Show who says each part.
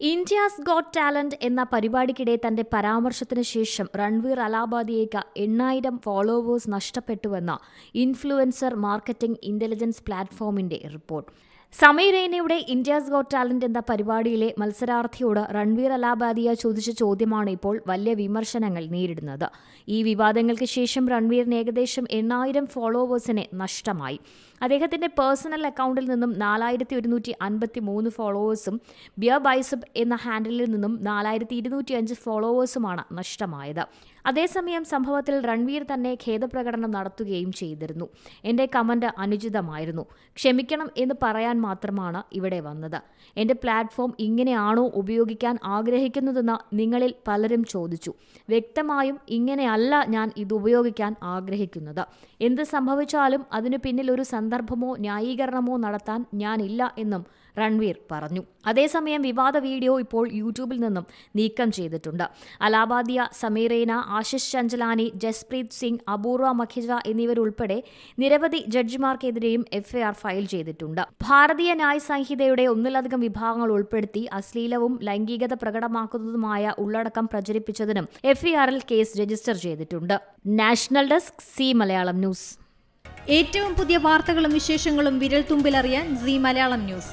Speaker 1: India's got talent എന്ന പരിപാടിക്കിടെ തന്റെ പരാമർശത്തിന് ശേഷം രൺവീർ അലാബാദിയേക്ക് എണ്ണായിരം ഫോളോവേഴ്സ് നഷ്ടപ്പെട്ടുവെന്ന ഇൻഫ്ലുവൻസർ മാർക്കറ്റിംഗ് ഇന്റലിജൻസ് പ്ലാറ്റ്ഫോമിന്റെ റിപ്പോർട്ട് സമീർ റെയ്നയുടെ ഇന്ത്യാസ് ഗോട്ട് ടാലന്റ് എന്ന പരിപാടിയിലെ മത്സരാർത്ഥിയോട് റൺവീർ അലാബാദിയ ചോദിച്ച ചോദ്യമാണ് ഇപ്പോൾ വലിയ വിമർശനങ്ങൾ നേരിടുന്നത്. ഈ വിവാദങ്ങൾക്ക് ശേഷം രൺവീറിന് ഏകദേശം എണ്ണായിരം ഫോളോവേഴ്സിനെ നഷ്ടമായി. അദ്ദേഹത്തിന്റെ പേഴ്സണൽ അക്കൗണ്ടിൽ നിന്നും നാലായിരത്തി ഒരുന്നൂറ്റി അൻപത്തി മൂന്ന് ഫോളോവേഴ്സും ബിയർ എന്ന ഹാൻഡിലിൽ നിന്നും നാലായിരത്തി ഇരുന്നൂറ്റി അഞ്ച് ഫോളോവേഴ്സുമാണ് നഷ്ടമായത്. അതേസമയം സംഭവത്തിൽ രൺവീർ തന്നെ ഖേദപ്രകടനം നടത്തുകയും ചെയ്തിരുന്നു. എന്റെ കമന്റ് അനുചിതമായിരുന്നു. ക്ഷമിക്കണം എന്ന് പറയാൻ മാത്രമാണ് ഇവിടെ വന്നത്. എന്റെ പ്ലാറ്റ്ഫോം ഇങ്ങനെയാണോ ഉപയോഗിക്കാൻ ആഗ്രഹിക്കുന്നതെന്ന് നിങ്ങളിൽ പലരും ചോദിച്ചു. വ്യക്തമായും ഇങ്ങനെയല്ല ഞാൻ ഇത് ഉപയോഗിക്കാൻ ആഗ്രഹിക്കുന്നത്. എന്ത് സംഭവിച്ചാലും അതിനു പിന്നിൽ ഒരു സന്ദർഭമോ ന്യായീകരണമോ നടത്താൻ ഞാനില്ല എന്നും രൺവീർ പറഞ്ഞു. അതേസമയം വിവാദ വീഡിയോ ഇപ്പോൾ യൂട്യൂബിൽ നിന്നും നീക്കം ചെയ്തിട്ടുണ്ട്. അലാബാദിയ സമീറേന ആശിഷ് ചഞ്ചലാനി ജസ്പ്രീത് സിംഗ് അപൂർവ മഖിജ എന്നിവരുൾപ്പെടെ നിരവധി ജഡ്ജിമാർക്കെതിരെയും എഫ്ഐആർ ഫയൽ ചെയ്തിട്ടുണ്ട്. ഭാരതീയ ന്യായ സംഹിതയുടെ ഒന്നിലധികം വിഭാഗങ്ങൾ ഉൾപ്പെടുത്തി അശ്ലീലവും ലൈംഗികത പ്രകടമാക്കുന്നതുമായ ഉള്ളടക്കം പ്രചരിപ്പിച്ചതിനും എഫ്ഐആറിൽ കേസ് രജിസ്റ്റർ ചെയ്തിട്ടുണ്ട്. National desk C Malayalam news.
Speaker 2: ഏറ്റവും പുതിയ വാർത്തകളും വിശേഷങ്ങളും വിരൽ തുമ്പിലറിയാൻ സി മലയാളം ന്യൂസ്.